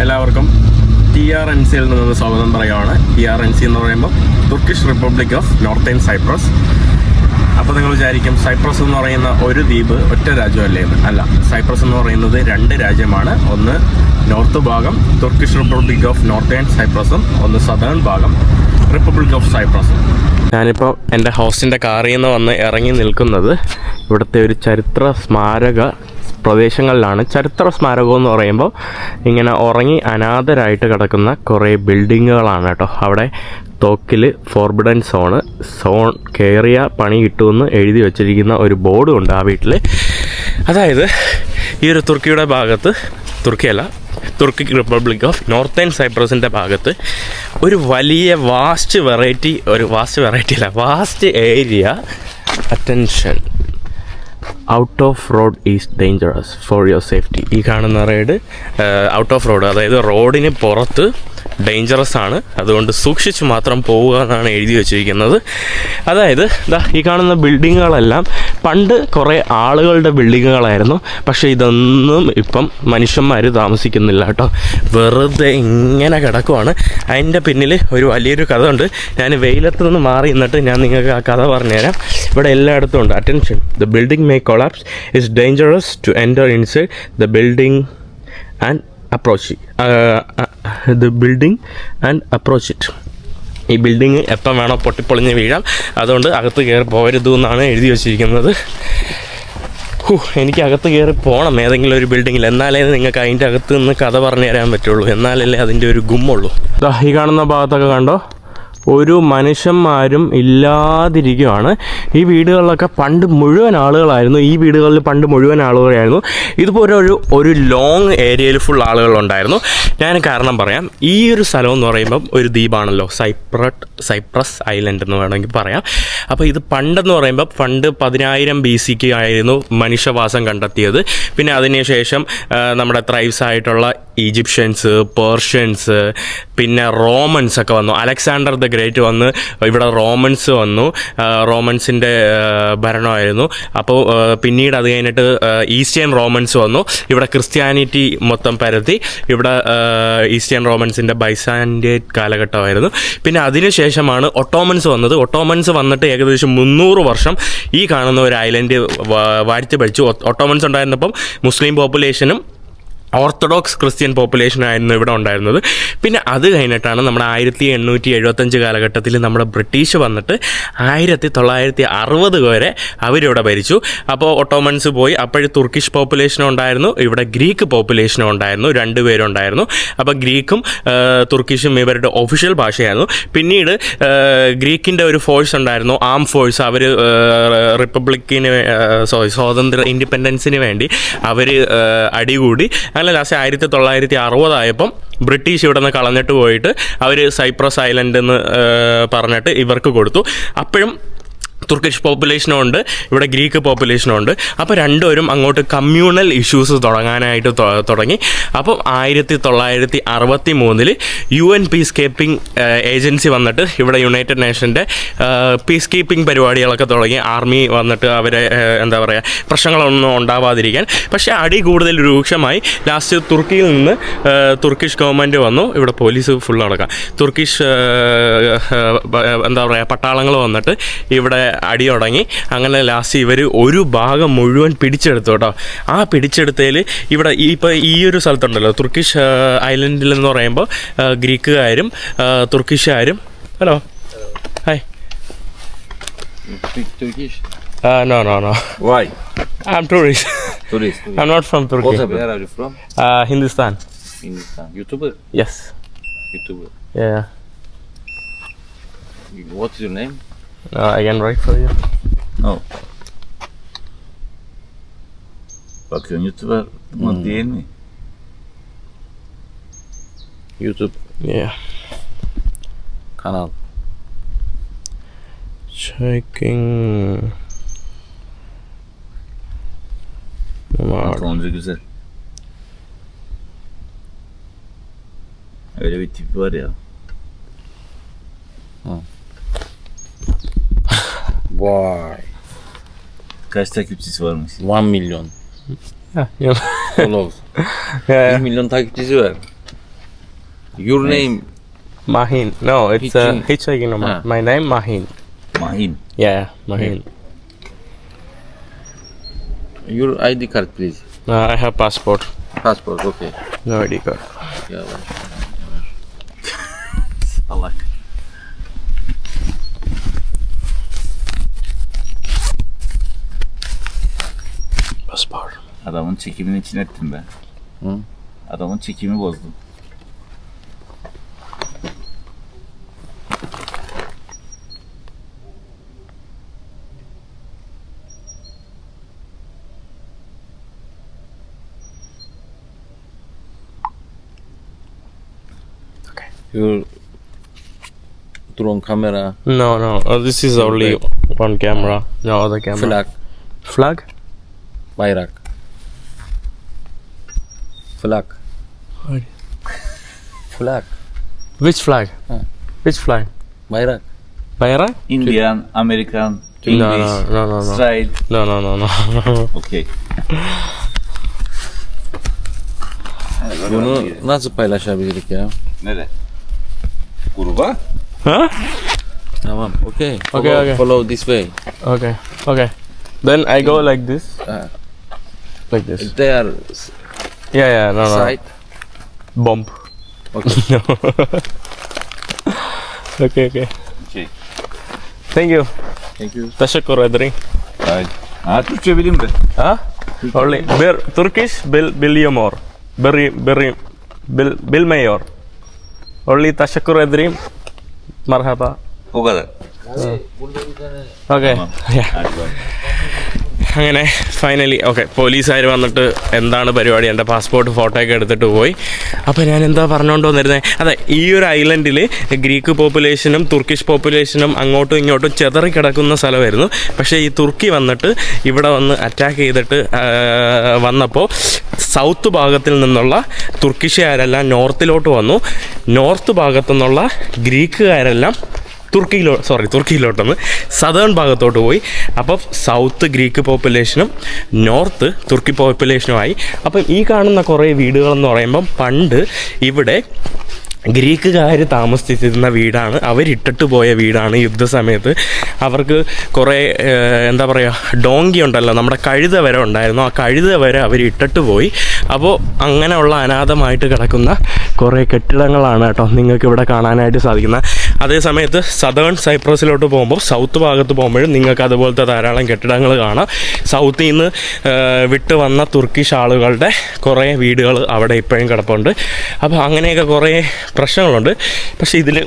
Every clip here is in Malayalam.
എല്ലാവർക്കും ടി ആർ എൻ സിയിൽ നിന്ന് സ്വാഗതം പറയുകയാണ് ടി ആർ എൻ സി എന്ന് പറയുമ്പോൾ Turkish Republic of Northern Cyprus അപ്പോൾ നിങ്ങൾ വിചാരിക്കും സൈപ്രസ് എന്ന് പറയുന്ന ഒരു ദ്വീപ് ഒറ്റ രാജ്യമല്ലേ അല്ല സൈപ്രസ് എന്ന് പറയുന്നത് രണ്ട് രാജ്യമാണ്. ഒന്ന് നോർത്ത് ഭാഗം തുർക്കിഷ് റിപ്പബ്ലിക് ഓഫ് നോർത്തേൺ സൈപ്രസും ഒന്ന് സദേൺ ഭാഗം റിപ്പബ്ലിക് ഓഫ് സൈപ്രസും ഞാനിപ്പോൾ എന്റെ ഹൗസിന്റെ കാറിൽ നിന്ന് വന്ന് ഇറങ്ങി നിൽക്കുന്നത് ഇവിടുത്തെ ഒരു ചരിത്ര സ്മാരക പ്രദേശങ്ങളിലാണ് ചരിത്ര സ്മാരകം എന്ന് പറയുമ്പോൾ ഇങ്ങനെ ഉറങ്ങി അനാഥരായിട്ട് കിടക്കുന്ന കുറേ ബിൽഡിങ്ങുകളാണ് കേട്ടോ. അവിടെ തോക്കിൽ ഫോർബിഡൻ സോണ് സോൺ കയറിയ പണി കിട്ടുമെന്ന് എഴുതി വച്ചിരിക്കുന്ന ഒരു ബോർഡും ഉണ്ട് ആ വീട്ടിൽ അതായത് ഈ ഒരു തുർക്കിയുടെ ഭാഗത്ത് തുർക്കിയല്ല തുർക്കി റിപ്പബ്ലിക് ഓഫ് നോർത്തേൺ സൈപ്രസിന്റെ ഭാഗത്ത് ഒരു വലിയ വാസ്റ്റ് വെറൈറ്റി ഒരു വാസ്റ്റ് വെറൈറ്റി അല്ല vast area attention out of road is dangerous for your safety. ഈ കാണുന്ന റൈഡ് ഔട്ട് ഓഫ് റോഡ് അതായത് റോഡിന് പുറത്ത് ഡേഞ്ചറസ് ആണ്. അതുകൊണ്ട് സൂക്ഷിച്ച് മാത്രം പോവുക എന്നാണ് എഴുതി വെച്ചിരിക്കുന്നത്. അതായത് ഈ കാണുന്ന ബിൽഡിങ്ങുകളെല്ലാം പണ്ട് കുറേ ആളുകളുടെ ബിൽഡിങ്ങുകളായിരുന്നു. പക്ഷേ ഇതൊന്നും ഇപ്പം മനുഷ്യന്മാർ താമസിക്കുന്നില്ല കേട്ടോ. വെറുതെ ഇങ്ങനെ കിടക്കുവാണ്. അതിന്റെ പിന്നിൽ ഒരു വലിയൊരു കഥ ഉണ്ട് ഞാൻ വെയിലത്ത് നിന്ന് മാറി നിന്നിട്ട് ഞാൻ നിങ്ങൾക്ക് ആ കഥ പറഞ്ഞുതരാം. ഇവിടെ എല്ലായിടത്തും ഉണ്ട്. Attention the building may collapse is dangerous to enter inside the building and approach ഇത് ബിൽഡിംഗ് ആൻഡ് അപ്രോച്ച് ഇറ്റ് ഈ ബിൽഡിങ് എപ്പം വേണോ പൊട്ടിപ്പൊളിഞ്ഞ് വീഴാം. അതുകൊണ്ട് അകത്ത് കയറി പോകരുത് എന്നാണ് എഴുതി വച്ചിരിക്കുന്നത്. ഹൂ, എനിക്ക് അകത്ത് കയറി പോകണം ഏതെങ്കിലും ഒരു ബിൽഡിങ്ങിൽ എന്നാലേ നിങ്ങൾക്ക് അതിന്റെ അകത്ത് നിന്ന് കഥ പറഞ്ഞു തരാൻ പറ്റുള്ളൂ. എന്നാലല്ലേ അതിന്റെ ഒരു ഗുമ്മുള്ളൂ. ഈ കാണുന്ന ഭാഗത്തൊക്കെ കണ്ടോ? ഒരു മനുഷ്യന്മാരും ഇല്ലാതിരിക്കുകയാണ്. ഈ വീടുകളിലൊക്കെ പണ്ട് മുഴുവൻ ആളുകളായിരുന്നു. ഈ വീടുകളിൽ പണ്ട് മുഴുവൻ ആളുകളായിരുന്നു. ഇതുപോലെ ഒരു ഒരു ലോങ് ഏരിയയിൽ ഫുൾ ആളുകളുണ്ടായിരുന്നു. ഞാൻ കാരണം പറയാം. ഈ ഒരു സ്ഥലം എന്ന് പറയുമ്പം ഒരു ദ്വീപാണല്ലോ. സൈപ്രട്ട് സൈപ്രസ് ഐലൻഡ് എന്ന് വേണമെങ്കിൽ പറയാം. അപ്പോൾ ഇത് പണ്ടെന്ന് പറയുമ്പോൾ പണ്ട് പതിനായിരം ബി സിക്ക് ആയിരുന്നു മനുഷ്യവാസം കണ്ടെത്തിയത്. പിന്നെ അതിനുശേഷം നമ്മുടെ ത്രൈവ്സ് ആയിട്ടുള്ള ഈജിപ്ഷ്യൻസ് പേർഷ്യൻസ് പിന്നെ റോമൻസ് ഒക്കെ വന്നു. അലക്സാണ്ടർ ദ ഗ്രേറ്റ് വന്ന് ഇവിടെ റോമൻസ് വന്നു. റോമൻസിന്റെ ഭരണമായിരുന്നു. അപ്പോൾ പിന്നീട് അത് കഴിഞ്ഞിട്ട് ഈസ്റ്റേൺ റോമൻസ് വന്നു. ഇവിടെ ക്രിസ്ത്യാനിറ്റി മൊത്തം പരത്തി. ഇവിടെ ഈസ്റ്റേൺ റോമൻസിന്റെ ബൈസാൻഡേറ്റ് കാലഘട്ടമായിരുന്നു. പിന്നെ അതിനുശേഷമാണ് ഒട്ടോമൻസ് വന്നത്. ഒട്ടോമൻസ് വന്നിട്ട് ഏകദേശം മുന്നൂറ് വർഷം ഈ കാണുന്ന ഒരു ഐലൻഡ് വാഴ്ത്തി പഠിച്ചു. ഒട്ടോമൻസ് ഉണ്ടായിരുന്നപ്പം മുസ്ലിം പോപ്പുലേഷനും ഓർത്തഡോക്സ് ക്രിസ്ത്യൻ പോപ്പുലേഷൻ ആയിരുന്നു ഇവിടെ ഉണ്ടായിരുന്നത്. പിന്നെ അത് കഴിഞ്ഞിട്ടാണ് നമ്മുടെ ആയിരത്തി എണ്ണൂറ്റി എഴുപത്തഞ്ച് കാലഘട്ടത്തിൽ നമ്മുടെ ബ്രിട്ടീഷ് വന്നിട്ട് ആയിരത്തി തൊള്ളായിരത്തി അറുപത് വരെ അവരിവിടെ ഭരിച്ചു. അപ്പോൾ ഒട്ടോമൻസ് പോയി. അപ്പോഴും തുർക്കിഷ് പോപ്പുലേഷനും ഉണ്ടായിരുന്നു. ഇവിടെ ഗ്രീക്ക് പോപ്പുലേഷനും ഉണ്ടായിരുന്നു. രണ്ടുപേരും ഉണ്ടായിരുന്നു. അപ്പോൾ ഗ്രീക്കും തുർക്കിഷും ഇവരുടെ ഒഫീഷ്യൽ ഭാഷയായിരുന്നു. പിന്നീട് ഗ്രീക്കിന്റെ ഒരു ഫോഴ്സ് ഉണ്ടായിരുന്നു. ആം ഫോഴ്സ്. അവർ റിപ്പബ്ലിക്കിന് സോറി സ്വാതന്ത്ര്യ ഇൻഡിപെൻഡൻസിന് വേണ്ടി അവർ അടികൂടി. അങ്ങനെ ലാസ്റ്റ് ആയിരത്തി തൊള്ളായിരത്തി അറുപതായപ്പം ബ്രിട്ടീഷ് ഇവിടെ നിന്ന് കളഞ്ഞിട്ട് പോയിട്ട് അവർ സൈപ്രസ് ഐലൻഡ് എന്ന് പറഞ്ഞിട്ട് ഇവർക്ക് കൊടുത്തു. അപ്പോഴും തുർക്കിഷ് പോപ്പുലേഷനും ഉണ്ട് ഇവിടെ ഗ്രീക്ക് പോപ്പുലേഷനും ഉണ്ട്. അപ്പോൾ രണ്ടുപേരും അങ്ങോട്ട് കമ്മ്യൂണൽ ഇഷ്യൂസ് തുടങ്ങാനായിട്ട് തുടങ്ങി. അപ്പം ആയിരത്തി തൊള്ളായിരത്തി അറുപത്തി മൂന്നിൽ U N peace keeping agency വന്നിട്ട് ഇവിടെ യുണൈറ്റഡ് നേഷന്റെ പീസ് കീപ്പിംഗ് പരിപാടികളൊക്കെ തുടങ്ങി. ആർമി വന്നിട്ട് അവരെ എന്താ പറയുക പ്രശ്നങ്ങളൊന്നും ഉണ്ടാവാതിരിക്കാൻ. പക്ഷേ അടി കൂടുതൽ രൂക്ഷമായി. ലാസ്റ്റ് തുർക്കിയിൽ നിന്ന് തുർക്കിഷ് ഗവൺമെന്റ് വന്നു. ഇവിടെ പോലീസ് ഫുൾ നടക്കാം. തുർക്കിഷ് എന്താ പറയുക പട്ടാളങ്ങൾ വന്നിട്ട് ഇവിടെ അടി തുടങ്ങി അങ്ങനെ ലാസ്റ്റ് ഇവർ ഒരു ഭാഗം മുഴുവൻ പിടിച്ചെടുത്തു കേട്ടോ ആ പിടിച്ചെടുത്തതിൽ ഇവിടെ ഇപ്പോൾ ഈ ഒരു സ്ഥലത്തുണ്ടല്ലോ തുർക്കിഷ് എന്ന് പറയുമ്പോൾ ഗ്രീക്കുകാരും തുർക്കിഷുകാരും hello hi Turkish? No no no Why? I tourist. Tourist. Tourist. I not from Turkey Also, where are you from? Uh, Hindustan. YouTuber? Yes. YouTuber. What's your name? Uh, I can write for you. No. Bakıyorsun YouTube'a mı Hmm. değil mi? YouTube Yeah. kanal. Checking. Mark. Tonca güzel. Öyle bir tip var ya. Hı. Vay. Kaç takipçisi varmış? 1 milyon yeah. followers. 1 yeah. milyon takipçisi var. Your name, Mahin. No, it's a Hitching. hitchhiking number. Ah. My name Mahin. Mahin. Yeah, Mahin. your ID card, please. Uh, I have passport. Passport, okay. No ID card. Yavaş. Allah. Adamın çekimini için ettim be. Hı? Adamın çekimi bozdum. Your drone camera, No, no. Uh, this is only one camera. No other camera. flag, Flag? bayrak. Flag. What? Flag. Which flag? Ah. Which flag? Bayrak. Bayrak? Indian, American, No, English, no, no, no, no. Israel. No, no, no, no. Okey. Bunu nasıl paylaşabilirik ya? Nere? Gruba? huh? Tamam, okay. Okay, Follow, okay. follow this way. Okay. Okay. Then I go like this. Ah. Like this. They are Yeah, yeah. No, no. side. Bump. Okay. okay, okay. Okey. Thank you. Thank you. Teşekkür ederim. Hayır. Ha Türkçe bileyim de. Huh? Only bir Turkish bil biliyor Beri beri bil bilmiyor. Only teşekkür ederim. Merhaba. O kadar. Okay. Tamam. Yeah. അങ്ങനെ ഫൈനലി ഓക്കെ പോലീസുകാർ വന്നിട്ട് എന്താണ് പരിപാടി? എന്റെ പാസ്പോർട്ട് ഫോട്ടോ ഒക്കെ എടുത്തിട്ട് പോയി. അപ്പോൾ ഞാൻ എന്താ പറഞ്ഞുകൊണ്ട് വന്നിരുന്നത് അതെ ഈ ഒരു ഐലൻഡിൽ ഗ്രീക്ക് പോപ്പുലേഷനും തുർക്കിഷ് പോപ്പുലേഷനും അങ്ങോട്ടും ഇങ്ങോട്ടും ചെതറി കിടക്കുന്ന സ്ഥലമായിരുന്നു. പക്ഷേ ഈ തുർക്കി വന്നിട്ട് ഇവിടെ വന്ന് അറ്റാക്ക് ചെയ്തിട്ട് വന്നപ്പോൾ സൗത്ത് ഭാഗത്തിൽ നിന്നുള്ള തുർക്കിഷുകാരെല്ലാം നോർത്തിലോട്ട് വന്നു. നോർത്ത് ഭാഗത്തു നിന്നുള്ള ഗ്രീക്കുകാരെല്ലാം തുർക്കിയിലോ സോറി തുർക്കിയിലോട്ടൊന്ന് സദേൺ ഭാഗത്തോട്ട് പോയി. അപ്പോൾ സൗത്ത് ഗ്രീക്ക് പോപ്പുലേഷനും നോർത്ത് തുർക്കി പോപ്പുലേഷനുമായി അപ്പം ഈ കാണുന്ന കുറേ വീടുകളെന്ന് പറയുമ്പം പണ്ട് ഇവിടെ ഗ്രീക്കുകാർ താമസിച്ചിരുന്ന വീടാണ്. അവരിട്ടിട്ട് പോയ വീടാണ് യുദ്ധസമയത്ത്. അവർക്ക് കുറേ എന്താ പറയുക ഡോങ്കി ഉണ്ടല്ലോ. നമ്മുടെ കഴുത വരെ ഉണ്ടായിരുന്നു. ആ കഴുത വരെ അവർ ഇട്ടിട്ട് പോയി. അപ്പോൾ അങ്ങനെയുള്ള അനാഥമായിട്ട് കിടക്കുന്ന കുറേ കെട്ടിടങ്ങളാണ് കേട്ടോ നിങ്ങൾക്ക് ഇവിടെ കാണാനായിട്ട് സാധിക്കുന്നത്. അതേ സമയത്ത് സദേൺ സൈപ്രസിലോട്ട് പോകുമ്പോൾ സൗത്ത് ഭാഗത്ത് പോകുമ്പോഴും നിങ്ങൾക്ക് അതുപോലത്തെ ധാരാളം കെട്ടിടങ്ങൾ കാണാം. സൗത്തിൽ നിന്ന് വിട്ട് വന്ന തുർക്കിഷ് ആളുകളുടെ കുറേ വീടുകൾ അവിടെ ഇപ്പോഴും കിടപ്പുണ്ട്. അപ്പോൾ അങ്ങനെയൊക്കെ കുറേ പ്രശ്നങ്ങളുണ്ട്. പക്ഷേ ഇതിൽ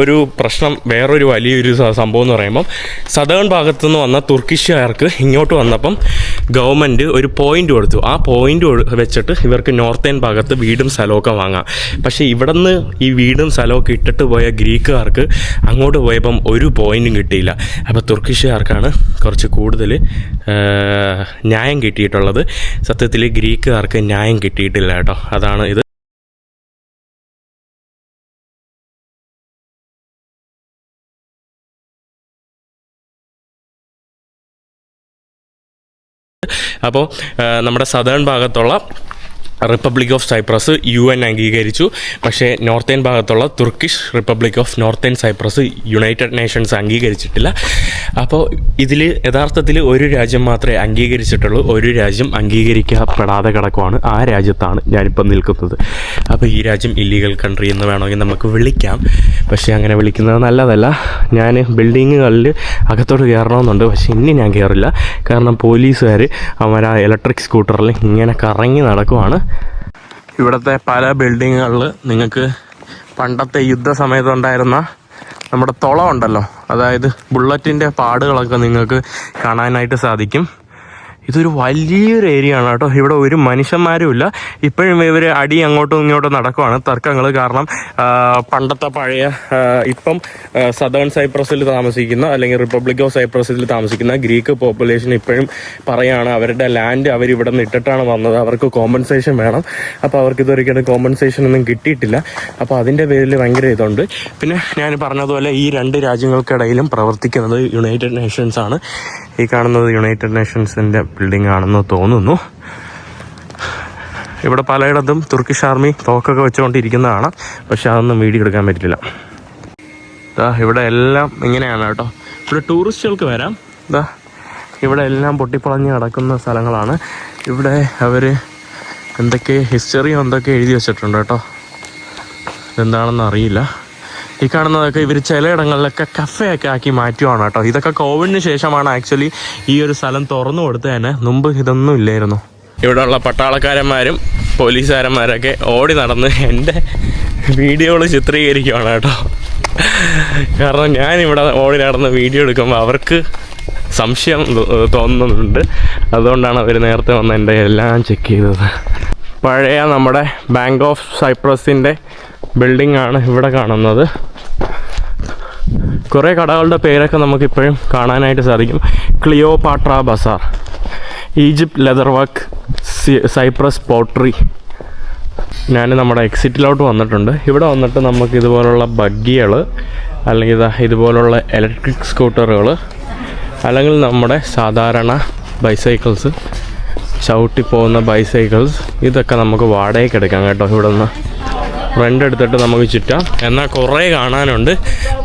ഒരു പ്രശ്നം വേറൊരു വലിയൊരു സംഭവം എന്ന് പറയുമ്പം സദേൺ ഭാഗത്തു നിന്ന് വന്ന തുർക്കിഷുകാർക്ക് ഇങ്ങോട്ട് വന്നപ്പം ഗവൺമെന്റ് ഒരു പോയിന്റ് കൊടുത്തു. ആ പോയിന്റ് വെച്ചിട്ട് ഇവർക്ക് നോർത്തേൺ ഭാഗത്ത് വീടും സ്ഥലമൊക്കെ വാങ്ങാം. പക്ഷേ ഇവിടെ നിന്ന് ഈ വീടും സ്ഥലമൊക്കെ ഇട്ടിട്ട് പോയ ഗ്രീക്കുകാർക്ക് അങ്ങോട്ട് പോയപ്പം ഒരു പോയിന്റും കിട്ടിയില്ല. അപ്പോൾ തുർക്കിഷുകാർക്കാണ് കുറച്ച് കൂടുതൽ ന്യായം കിട്ടിയിട്ടുള്ളത്. സത്യത്തിൽ ഗ്രീക്കുകാർക്ക് ന്യായം കിട്ടിയിട്ടില്ല കേട്ടോ. അതാണ് ഇത്. അപ്പോൾ നമ്മുടെ സദേൺ ഭാഗത്തുള്ള Republic of Cyprus U N അംഗീകരിച്ചു. പക്ഷേ നോർത്തേൺ ഭാഗത്തുള്ള Turkish Republic of Northern Cyprus United Nations അംഗീകരിച്ചിട്ടില്ല. അപ്പോൾ ഇതിൽ യഥാർത്ഥത്തിൽ ഒരു രാജ്യം മാത്രമേ അംഗീകരിച്ചിട്ടുള്ളൂ. ഒരു രാജ്യം അംഗീകരിക്കപ്പെടാതെ കിടക്കുവാണ്. ആ രാജ്യത്താണ് ഞാനിപ്പോൾ നിൽക്കുന്നത്. അപ്പോൾ ഈ രാജ്യം ഇല്ലീഗൽ കൺട്രി എന്ന് വേണമെങ്കിൽ നമുക്ക് വിളിക്കാം. പക്ഷേ അങ്ങനെ വിളിക്കുന്നത് നല്ലതല്ല. ഞാൻ ബിൽഡിങ്ങുകളിൽ അകത്തോട്ട് കയറണമെന്നുണ്ട്. പക്ഷേ ഇനി ഞാൻ കയറില്ല. കാരണം പോലീസുകാർ അവർ ആ ഇലക്ട്രിക് സ്കൂട്ടറിൽ ഇങ്ങനെ കറങ്ങി നടക്കുവാണ്. ഇവിടുത്തെ പല ബിൽഡിങ്ങുകളിൽ നിങ്ങൾക്ക് പണ്ടത്തെ യുദ്ധ സമയത്തുണ്ടായിരുന്ന നമ്മുടെ തുള ഉണ്ടല്ലോ. അതായത് ബുള്ളറ്റിന്റെ പാടുകളൊക്കെ നിങ്ങൾക്ക് കാണാനായിട്ട് സാധിക്കും. ഇതൊരു വലിയൊരു ഏരിയ ആണ് കേട്ടോ. ഇവിടെ ഒരു മനുഷ്യന്മാരും ഇല്ല ഇപ്പോഴും ഇവർ അടി അങ്ങോട്ടും ഇങ്ങോട്ടും നടക്കുവാണ്. തർക്കങ്ങൾ കാരണം പണ്ടത്തെ പഴയ ഇപ്പം സദേൺ സൈപ്രസിൽ താമസിക്കുന്ന അല്ലെങ്കിൽ റിപ്പബ്ലിക് ഓഫ് സൈപ്രസിൽ താമസിക്കുന്ന ഗ്രീക്ക് പോപ്പുലേഷൻ ഇപ്പോഴും പറയാണ് അവരുടെ ലാൻഡ് അവർ ഇവിടെ നിന്ന് ഇട്ടിട്ടാണ് വന്നത്. അവർക്ക് കോമ്പൻസേഷൻ വേണം. അപ്പോൾ അവർക്ക് ഇതൊരിക്കലും കോമ്പൻസേഷൻ ഒന്നും കിട്ടിയിട്ടില്ല. അപ്പോൾ അതിന്റെ പേരിൽ ഭയങ്കര ഇതുണ്ട്. പിന്നെ ഞാൻ പറഞ്ഞതുപോലെ ഈ രണ്ട് രാജ്യങ്ങൾക്കിടയിലും പ്രവർത്തിക്കുന്നത് യുണൈറ്റഡ് നേഷൻസ് ആണ്. ഈ കാണുന്നത് യുണൈറ്റഡ് നേഷൻസിന്റെ ബിൽഡിംഗ് ആണെന്ന് തോന്നുന്നു. ഇവിടെ പലയിടത്തും തുർക്കിഷ് ആർമി തോക്കൊക്കെ വെച്ചുകൊണ്ടിരിക്കുന്നതാണ്. പക്ഷെ അതൊന്നും വീഡിയോ എടുക്കാൻ പറ്റില്ല. ഇതാ ഇവിടെ എല്ലാം ഇങ്ങനെയാണ് കേട്ടോ. ഇവിടെ ടൂറിസ്റ്റുകൾക്ക് വരാം. ഇതാ ഇവിടെ എല്ലാം പൊട്ടിപ്പൊളഞ്ഞ് കിടക്കുന്ന സ്ഥലങ്ങളാണ്. ഇവിടെ അവർ എന്തൊക്കെ ഹിസ്റ്ററിയോ എന്തൊക്കെ എഴുതി വെച്ചിട്ടുണ്ട് കേട്ടോ. എന്താണെന്ന് അറിയില്ല. ഈ കാണുന്നതൊക്കെ ഇവർ ചിലയിടങ്ങളിലൊക്കെ കഫേയൊക്കെ ആക്കി മാറ്റുവാണ് കേട്ടോ. ഇതൊക്കെ കോവിഡിന് ശേഷമാണ് ആക്ച്വലി ഈ ഒരു സ്ഥലം തുറന്നു കൊടുത്തത് തന്നെ. മുമ്പ് ഇതൊന്നും ഇല്ലായിരുന്നു. ഇവിടെയുള്ള പട്ടാളക്കാരന്മാരും പോലീസുകാരന്മാരൊക്കെ ഓടി നടന്ന് എന്റെ വീഡിയോകൾ ചിത്രീകരിക്കുകയാണ് കേട്ടോ. കാരണം ഞാൻ ഇവിടെ ഓടി നടന്ന് വീഡിയോ എടുക്കുമ്പോൾ അവർക്ക് സംശയം തോന്നുന്നുണ്ട്. അതുകൊണ്ടാണ് അവർ നേരത്തെ വന്ന് എന്റെ എല്ലാം ചെക്ക് ചെയ്തത്. പഴയ നമ്മുടെ ബാങ്ക് ഓഫ് സൈപ്രസിന്റെ ബിൽഡിംഗ് ആണ് ഇവിടെ കാണുന്നത്. കുറേ കടകളുടെ പേരൊക്കെ നമുക്കിപ്പോഴും കാണാനായിട്ട് സാധിക്കും. Cleopatra bazaar Egypt leather work Cyprus pottery. ഞാൻ നമ്മുടെ എക്സിറ്റിലോട്ട് വന്നിട്ടുണ്ട്. ഇവിടെ വന്നിട്ട് നമുക്ക് ഇതുപോലുള്ള ബഗ്ഗികൾ അല്ലെങ്കിൽ ഇതാ ഇതുപോലുള്ള ഇലക്ട്രിക് സ്കൂട്ടറുകൾ അല്ലെങ്കിൽ നമ്മുടെ സാധാരണ ബൈസൈക്കിൾസ് ചവിട്ടി പോകുന്ന ബൈസൈക്കിൾസ് ഇതൊക്കെ നമുക്ക് വാടകയ്ക്ക് എടുക്കാം കേട്ടോ ഇവിടെ നിന്ന് റെന്റ് എടുത്തിട്ട് നമുക്ക് ചുറ്റാം. എന്നാൽ കുറേ കാണാനുണ്ട്.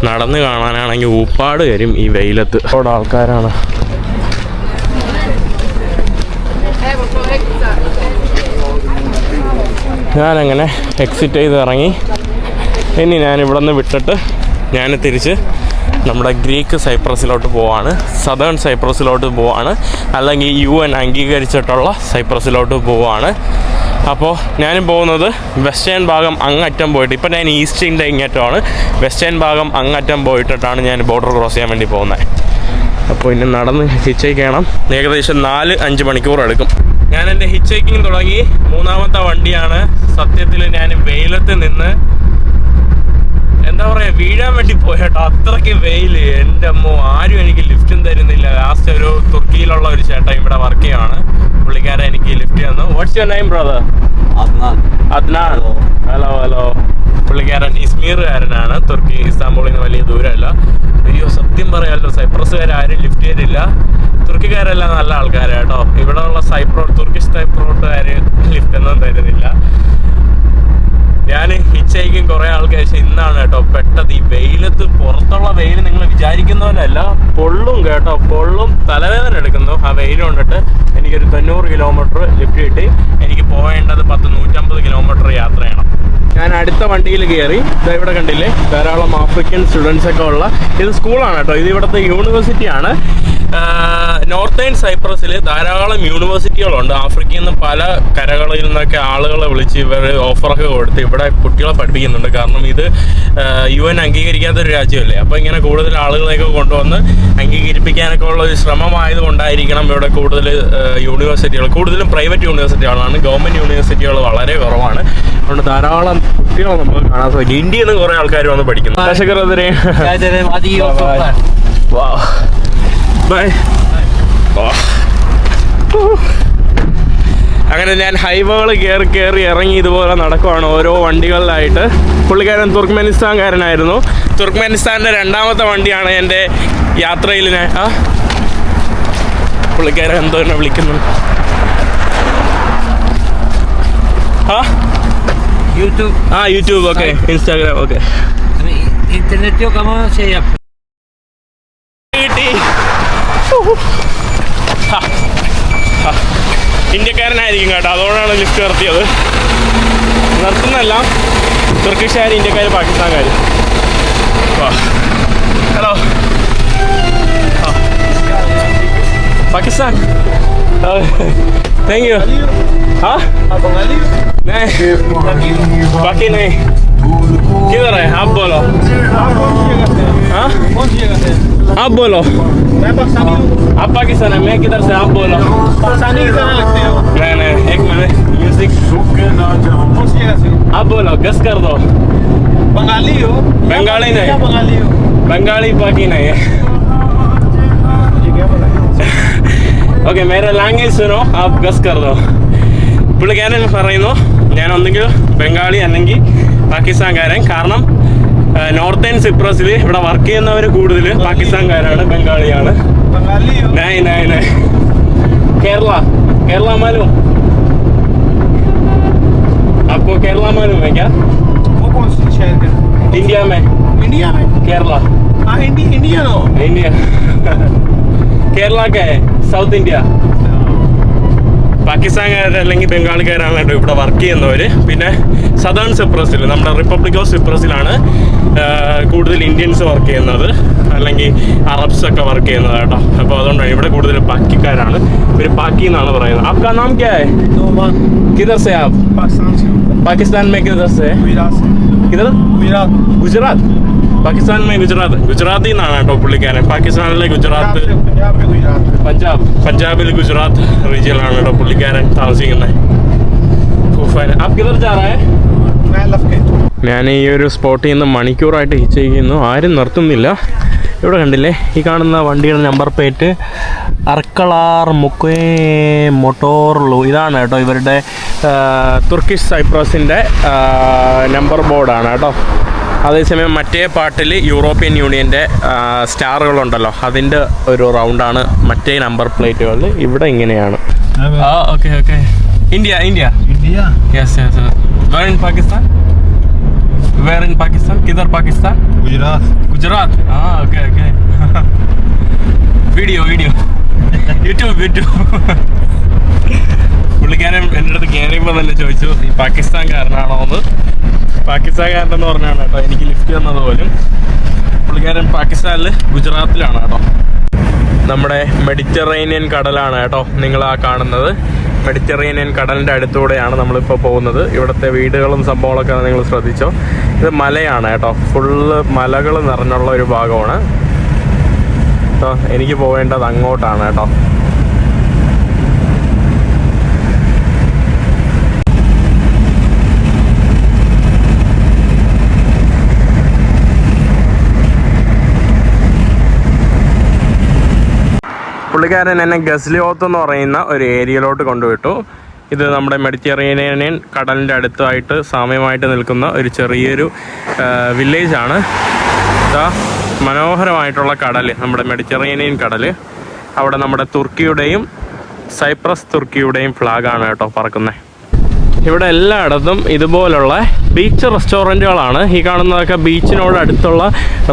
നടന്ന് കാണാനാണെങ്കിൽ ഊപ്പാട് വരും ഈ വെയിലത്ത്. അവിടെ ആൾക്കാരാണ്. ഞാനങ്ങനെ എക്സിറ്റ് ചെയ്ത് ഇറങ്ങി. ഇനി ഞാൻ ഇവിടെ നിന്ന് വിട്ടിട്ട് ഞാൻ തിരിച്ച് നമ്മുടെ ഗ്രീക്ക് സൈപ്രസിലോട്ട് പോവാണ്. സദേൺ സൈപ്രസിലോട്ട് പോവാണ്. അല്ലെങ്കിൽ യു എൻ അംഗീകരിച്ചിട്ടുള്ള സൈപ്രസിലോട്ട് പോവാണ്. അപ്പോൾ ഞാനും പോകുന്നത് വെസ്റ്റേൺ ഭാഗം അങ്ങറ്റം പോയിട്ട് ഇപ്പം ഞാൻ ഈസ്റ്റിന്റെ ഇങ്ങറ്റമാണ്. വെസ്റ്റേൺ ഭാഗം അങ്ങറ്റം പോയിട്ടിട്ടാണ് ഞാൻ ബോർഡർ ക്രോസ് ചെയ്യാൻ വേണ്ടി പോകുന്നത് അപ്പോൾ ഇനി നടന്ന് ഹിച്ചേക്ക് ഏകദേശം നാല് അഞ്ച് മണിക്കൂർ എടുക്കും. ഞാൻ എന്റെ ഹിച്ചേക്കിങ് തുടങ്ങി മൂന്നാമത്തെ വണ്ടിയാണ്. സത്യത്തിൽ ഞാൻ വെയിലത്ത് നിന്ന് പറയാ വീഴാൻ വേണ്ടി പോയട്ടോ. അത്രയ്ക്ക് വെയിൽ. എന്റെ അമ്മോ ആരും എനിക്ക് ലിഫ്റ്റും തരുന്നില്ല. ലാസ്റ്റ് ഒരു തുർക്കിയിലുള്ള ഒരു ചേട്ടൻ ഇവിടെ വർക്ക് ചെയ്യാണ് പുള്ളിക്കാരൻ എനിക്ക് ലിഫ്റ്റ് തന്നു. What's your name brother. Adnan. Hello hello പുള്ളിക്കാരൻ ഇസ്മീറുകാരനാണ് തുർക്കി ഇസ്താംബൂളിൽ നിന്ന് വലിയ ദൂരമല്ല. അയ്യോ സത്യം പറയാമല്ലോ ആരും ലിഫ്റ്റ് ചെയ്തില്ല. തുർക്കിക്കാരെല്ലാം നല്ല ആൾക്കാരാണ് കേട്ടോ. ഇവിടെ ഉള്ള സൈപ്രോ തുർക്കിഷ് സൈപ്രോട്ടുകാർ ലിഫ്റ്റ് ഒന്നും തരുന്നില്ല. ഞാൻ ഹിച്ചൈക്കും കുറെ ആൾക്ക് ശേഷം ഇന്നാണ് കേട്ടോ പെട്ടത് ഈ വെയിലത്ത് പുറത്തുള്ള വെയിൽ നിങ്ങൾ വിചാരിക്കുന്ന പൊള്ളും കേട്ടോ പൊള്ളും. തലവേദന എടുക്കുന്നു. ആ വെയിൽ കൊണ്ടിട്ട് എനിക്കൊരു തൊണ്ണൂറ് കിലോമീറ്റർ ലിഫ്റ്റ് കിട്ടി. എനിക്ക് പോകേണ്ടത് പത്ത് നൂറ്റമ്പത് കിലോമീറ്റർ യാത്ര ചെയ്യണം ഞാൻ അടുത്ത വണ്ടിയിൽ കയറി ഇവിടെ കണ്ടില്ലേ ധാരാളം ആഫ്രിക്കൻ സ്റ്റുഡൻസ് ഒക്കെ ഉള്ള ഇത് സ്കൂളാണ് കേട്ടോ. ഇത് ഇവിടുത്തെ യൂണിവേഴ്സിറ്റിയാണ് നോർത്തേൺ സൈപ്രസിൽ ധാരാളം യൂണിവേഴ്സിറ്റികളുണ്ട് ആഫ്രിക്കയിൽ നിന്ന് പല കരകളിൽ നിന്നൊക്കെ ആളുകളെ വിളിച്ച് ഇവർ ഓഫറൊക്കെ കൊടുത്ത് ഇവിടെ കുട്ടികളെ പഠിപ്പിക്കുന്നുണ്ട്. കാരണം ഇത് യു എൻ അംഗീകരിക്കാത്ത ഒരു രാജ്യമല്ലേ. അപ്പോൾ ഇങ്ങനെ കൂടുതൽ ആളുകളെയൊക്കെ കൊണ്ടുവന്ന് അംഗീകരിപ്പിക്കാനൊക്കെ ഉള്ള ഒരു ശ്രമമായത് കൊണ്ടായിരിക്കണം ഇവിടെ കൂടുതൽ യൂണിവേഴ്സിറ്റികൾ കൂടുതലും പ്രൈവറ്റ് യൂണിവേഴ്സിറ്റികളാണ് ഗവൺമെന്റ് യൂണിവേഴ്സിറ്റികൾ വളരെ കുറവാണ്. അതുകൊണ്ട് ധാരാളം കുട്ടികളെ നമുക്ക് കാണാൻ സാധിക്കും ഇന്ത്യയിൽ നിന്ന് കുറെ ആൾക്കാർ വന്ന് പഠിക്കുന്നു. ദശകരതിരെ ബൈ. അങ്ങനെ ഞാൻ ഹൈവേകൾ കയറി കയറി ഇറങ്ങി ഇതുപോലെ നടക്കുവാണ് ഓരോ വണ്ടികളിലായിട്ട്. പുള്ളിക്കാരൻ തുർക്ക്മെനിസ്ഥാൻകാരനായിരുന്നു. തുർക്ക്മെനിസ്ഥാന്റെ രണ്ടാമത്തെ വണ്ടിയാണ് എന്റെ യാത്രയിൽ ഞാൻ ആ. പുള്ളിക്കാരൻ എന്തോ എന്നെ വിളിക്കുന്നു. ആ. YouTube. ആ YouTube okay Instagram okay internet ഒക്കെ ചെയ്യാം. ഇന്ത്യക്കാരനായിരിക്കും കേട്ടോ. അതുകൊണ്ടാണ് ലിഫ്റ്റ് നിർത്തിയത്. നിർത്തുന്നല്ല തുർക്കിഷുകാർ ഇന്ത്യക്കാർ പാകിസ്ഥാൻകാർ ഹലോ पाकिस्तान। थैंक यू हाँ? बाकी नहीं। किधर है? आप बोलो। हाँ? आप बोलो। आप पाकिस्तान है मैं किधर से? आप बोलो। मिनट आप बोलो गस कर दो। बंगाली हो। बंगाली नहीं। बंगाली बाकी नहीं है। ഓക്കെ മേരെ ലാംഗ്വേജ് സുനോ ആപ്പ് ഗസ് കർ ദോ പുള്ളിക്കാരൻ പറയുന്നു ഞാൻ ഒന്നെങ്കിൽ ബംഗാളി അല്ലെങ്കിൽ പാകിസ്ഥാൻകാരൻ കാരണം നോർത്തേൺ സിപ്രസിൽ ഇവിടെ വർക്ക് ചെയ്യുന്നവർ കൂടുതൽ പാകിസ്ഥാൻകാരാണ് ബംഗാളിയാണ് बंगाली हो നൈ നൈ നൈ കേരള കേരള മാലൂം आपको केरला मालूम है क्या वो कौन सी शहर का इंडिया में इंडिया में केरला हाँ इंडी, इंडियन हो इंडिया കേരള का है സൗത്ത് ഇന്ത്യ പാകിസ്ഥാൻകാർ അല്ലെങ്കിൽ ബംഗാളുകാരാണല്ലോ ഇവിടെ വർക്ക് ചെയ്യുന്നവർ പിന്നെ സദേൺ സിപ്രസിൽ നമ്മുടെ റിപ്പബ്ലിക് ഓഫ് സിപ്രസിലാണ് കൂടുതൽ ഇന്ത്യൻസ് വർക്ക് ചെയ്യുന്നത്. അല്ലെങ്കിൽ അറബ്സ് ഒക്കെ വർക്ക് ചെയ്യുന്നത് കേട്ടോ. അപ്പോൾ അതുകൊണ്ടാണ് ഇവിടെ കൂടുതൽ പാക്കിക്കാരാണ്. ഇവർ പാക്കി എന്നാണ് പറയുന്നത്. ആപ്കാ നാം ക്യാ സേ ആപ്? പാകിസ്ഥാൻ മേ സേ? ഗുജറാത്ത്. പാകിസ്ഥാൻ മേ ഗുജറാത്ത് ഗുജറാത്തിൽ നിന്നാണ് കേട്ടോ പുള്ളിക്കാരൻ പാകിസ്ഥാനിലെ पंजाब ഗുജറാത്ത് से पंजाब में गुजरात പഞ്ചാബ് പഞ്ചാബിൽ ഗുജറാത്ത് റീജിയനിലാണ് കേട്ടോ പുള്ളിക്കാരൻ താമസിക്കുന്നത് ആപ്പ് കിധർ ജാ രഹാ ഹൈ मैं लफके ഞാൻ ഈ ഒരു സ്പോട്ടിൽ നിന്ന് മണിക്കൂറായിട്ട് ഹിച്ച് ചെയ്യുന്നു ആരും നിർത്തുന്നില്ല ഇവിടെ കണ്ടില്ലേ ഈ കാണുന്ന വണ്ടിയുടെ നമ്പർ പ്ലേറ്റ് അർക്കളാർ മുക്കേ മൊട്ടോർലു ഇതാണ് കേട്ടോ ഇവരുടെ ആ, തുർക്കിഷ് സൈപ്രസിൻ്റെ നമ്പർ ബോർഡാണ് കേട്ടോ അതേസമയം മറ്റേ പാട്ടിൽ യൂറോപ്യൻ യൂണിയന്റെ സ്റ്റാറുകളുണ്ടല്ലോ. അതിന്റെ ഒരു റൗണ്ടാണ് മറ്റേ നമ്പർ പ്ലേറ്റുകളിൽ ഇവിടെ ഇങ്ങനെയാണ്. India India. India? Yes yes where in Pakistan where in Pakistan കിതർ Pakistan Gujarat Gujarat ആ okay okay video video YouTube YouTube പുള്ളിക്കാരൻ എന്റെ അടുത്ത് കയറിയപ്പോൾ തന്നെ ചോദിച്ചു ഈ പാകിസ്ഥാൻകാരനാണോ എന്ന് പാകിസ്ഥാൻകാരനെന്ന് പറഞ്ഞാണ് കേട്ടോ എനിക്ക് ലിഫ്റ്റ് തന്നത് പോലും. പുള്ളിക്കാരൻ പാകിസ്ഥാനിൽ ഗുജറാത്തിലാണ് കേട്ടോ നമ്മുടെ മെഡിറ്ററേനിയൻ കടലാണ് കേട്ടോ നിങ്ങൾ ആ കാണുന്നത്. മെഡിറ്ററേനിയൻ കടലിന്റെ അടുത്തൂടെയാണ് നമ്മളിപ്പോൾ പോകുന്നത്. ഇവിടുത്തെ വീടുകളും സംഭവങ്ങളൊക്കെ നിങ്ങൾ ശ്രദ്ധിച്ചോ. ഇത് മലയാണ് കേട്ടോ. ഫുള്ള് മലകൾ നിറഞ്ഞുള്ള ഒരു ഭാഗമാണ്. കേട്ടോ എനിക്ക് പോകേണ്ടത് അങ്ങോട്ടാണ് കേട്ടോ. പുള്ളിക്കാരൻ എന്നെ ഗസ്ലിയോത്ത് എന്ന് പറയുന്ന ഒരു ഏരിയയിലോട്ട് കൊണ്ടുവിട്ടു. ഇത് നമ്മുടെ മെഡിറ്ററേനിയൻ കടലിന്റെ അടുത്തായിട്ട് സാമ്യമായിട്ട് നിൽക്കുന്ന ഒരു ചെറിയൊരു വില്ലേജാണ് ഇതാ മനോഹരമായിട്ടുള്ള കടൽ നമ്മുടെ മെഡിറ്ററേനിയൻ കടൽ അവിടെ നമ്മുടെ തുർക്കിയുടെയും സൈപ്രസ് തുർക്കിയുടെയും ഫ്ലാഗാണ് കേട്ടോ പറക്കുന്നത് ഇവിടെ എല്ലായിടത്തും ഇതുപോലുള്ള ബീച്ച് റെസ്റ്റോറന്റുകളാണ് ഈ കാണുന്നതൊക്കെ ബീച്ചിനോട് അടുത്തുള്ള